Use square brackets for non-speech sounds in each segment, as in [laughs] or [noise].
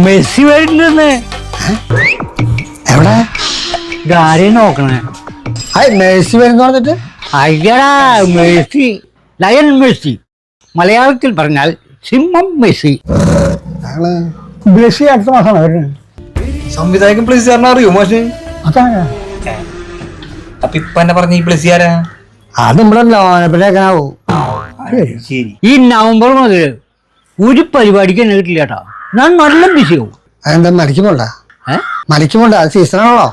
Messi വരുന്നുണ്ടെന്ന്. എവിടെ? ആരെയും നോക്കണേ? ഹായ് മേഴ്സി വരുന്നു പറഞ്ഞിട്ട്? അയ്യടാ മെസ്സി. Lion Messi. മലയാളത്തിൽ പറഞ്ഞാൽ സിംഹം മെസ്സി. ഞങ്ങൾ ബ്ലസ്സി അടുത്ത മാസമാണ് വരുന്നത്. സംവിധായകൻ പ്ലസിയാറിനെ അറിയോ മോശം? അതാണ്. അപ്പൊ ഇപ്പൊ എന്നെ പറഞ്ഞ ഈ പ്ലസിയാരാ? അത് നമ്മുടെ ലോനപ്പിലേക്കാവും ശരി. ഈ നവംബർ മുതൽ ഒരു പരിപാടിക്ക് എന്നെ കിട്ടില്ല കേട്ടോ. ഞാൻ നല്ല ബിസിയാവും അതെന്താ മരിക്കുമ്പോണ്ടാ? മരിക്കുമ്പോണ്ടാ? അത് സീസണാണല്ലോ.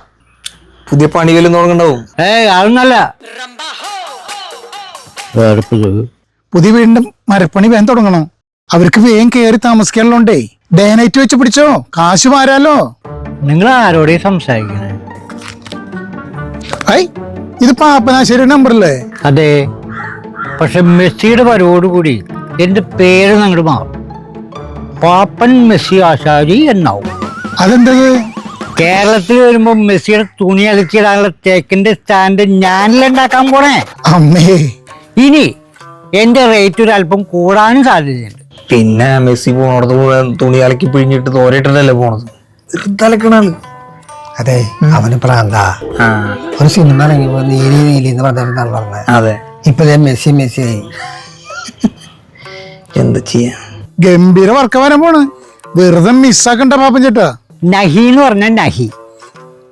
പുതിയ പണികളും തുടങ്ങണ്ടാവും ഏയ് അതൊന്നല്ല. പുതിയ വീടിന്റെ മരപ്പണി വേൻ തുടങ്ങണം. അവർക്ക് വേഗം കയറി താമസിക്കാനുള്ളോണ്ടേ ഡേ നൈറ്റ് വെച്ച് പിടിച്ചോ? കാശ് മാരാലോ നിങ്ങൾ ആരോടെ സംസാരിക്കണേ? ഐ ഇത് പാപ്പനാശ്ശേരി നമ്പറല്ലേ? അതെ. പക്ഷെ മെസ്സിയുടെ വരവോടുകൂടി എന്റെ പേര് അങ്ങോട്ട് മാറും. പാപ്പൻ മെസ്സി ആശാരി എന്നാവും. അതെന്തത്? കേരളത്തിൽ വരുമ്പോ മെസ്സിയുടെ തുണി അലച്ചിടാനുള്ള തേക്കിന്റെ സ്റ്റാൻഡ് ഞാനില്ല ഉണ്ടാക്കാൻ പോണേ? അമ്മേ. ഇനി എന്റെ റേറ്റ് ഒരു അല്പം കൂടാനും സാധ്യതയുണ്ട്. പിന്നെ മെസ്സി പോണടത്ത് മുഴുവൻ തുണി അലക്കി പിഴിഞ്ഞിട്ട് തോരയിട്ടല്ലേ പോണത്? തലക്കണാണ് അതെ അവന് പ്രാന്താ ഒരു സിനിമ ഇറങ്ങിയപ്പോ നീലി നീലി എന്ന് പറഞ്ഞിട്ടാണ് പറഞ്ഞത് അതെ. ഇപ്പൊ ദേ മെസ്സി മെസ്സി ആയി എന്താ ചെയ്യാ? ഗംഭീര വർക്ക വരാൻ പോണ്. വെറുതെ മിസ്സാക്കണ്ട പാപ്പൻ ചേട്ടാ. നഹി എന്ന് പറഞ്ഞാ നഹി.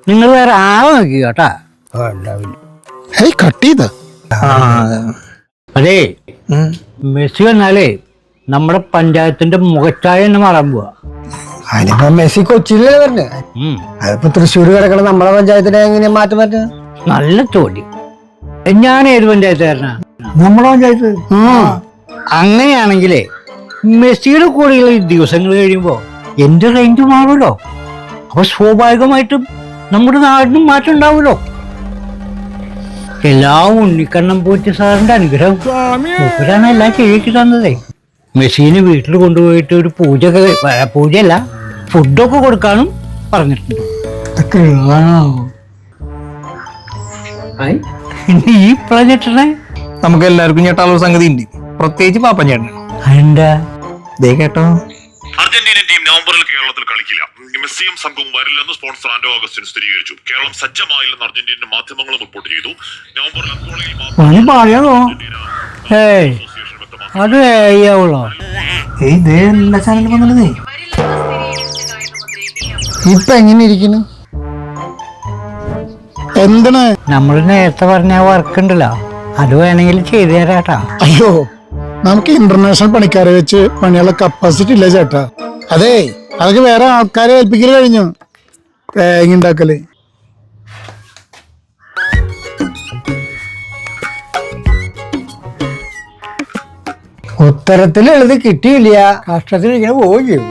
നിങ്ങൾ വേറെ ആളെ നോക്കി കേട്ടാ. ഹേയ് കട്ട് ചെയ്ത. ആ. അതെ. മെസ്സി വന്നാലേ നമ്മുടെ പഞ്ചായത്തിന്റെ മുഖച്ചായ എന്ന് മാറാൻ പോവാ. അതിനിപ്പോ മെസ്സി കൊച്ചിയിലല്ലേ പറഞ്ഞു. അതിപ്പോ തൃശ്ശൂർ കിടക്കണ നമ്മളെ പഞ്ചായത്തിനെ എങ്ങനെ മാറ്റം പറ്റുക? നല്ല ചോദ്യം ഞാൻ ഏത് പഞ്ചായത്തുകാരനാ? നമ്മളെ പഞ്ചായത്ത്? അങ്ങനെയാണെങ്കിലേ മെസ്സിയുടെ കൂടെയുള്ള ഈ ദിവസങ്ങൾ കഴിയുമ്പോൾ എന്റെ റേഞ്ച് മാറുമല്ലോ. അപ്പൊ സ്വാഭാവികമായിട്ടും നമ്മുടെ നാടിനും മാറ്റം ഉണ്ടാവുമല്ലോ. എല്ലാം ഉണ്ണിക്കണ്ണം പോറ്റി സാറിന്റെ അനുഗ്രഹം. മൂപ്പരാണ് എല്ലാം ശരിയാക്കി തന്നതേ. മെസ്സീന് വീട്ടിൽ കൊണ്ടുപോയിട്ട് ഒരു പൂജ പൂജയല്ല ഫുഡൊക്കെ കൊടുക്കാനും പറഞ്ഞിട്ടുണ്ട്? [laughs] ഈ നമുക്ക് എല്ലാവർക്കും ഞെട്ടാനുള്ള സംഗതി ഉണ്ട് പ്രത്യേകിച്ച് പാപ്പൻ ചേട്ടൻ എന്താ ദേ കേട്ടോ. അർജന്റീനൻ ടീം നവംബറിൽ കേരളത്തിൽ കളിക്കില്ല. മെസ്സിയും സംഘവും വരില്ലെന്ന് സ്പോൺസർ ആന്റോ അഗസ്റ്റിൻ സ്ഥിരീകരിച്ചു. കേരളം സജ്ജമായില്ലെന്ന് അർജന്റീനൻ മാധ്യമങ്ങളും റിപ്പോർട്ട് ചെയ്തു. നവംബറിൽ അക്കോളയിൽ ഇപ്പൊ എങ്ങനെ ഇരിക്കുന്നു? എന്താണ്? നമ്മൾ നേരത്തെ പറഞ്ഞ വർക്ക് ഉണ്ടല്ലോ. അത് വേണമെങ്കിൽ ചെയ്തു തരാട്ടാ. അയ്യോ നമുക്ക് ഇന്റർനാഷണൽ പണിക്കാരെ വെച്ച് പണിയുള്ള കപ്പാസിറ്റി ഇല്ല ചേട്ടാ? അതെ അതൊക്കെ വേറെ ആൾക്കാരെ ഏൽപ്പിക്കൽ കഴിഞ്ഞു. തേങ്ങ ഉണ്ടാക്കൽ. ഉത്തരത്തിൽ എഴുതി കിട്ടിയില്ല. കഷ്ടത്തിൽ ഇങ്ങനെ പോവുകയും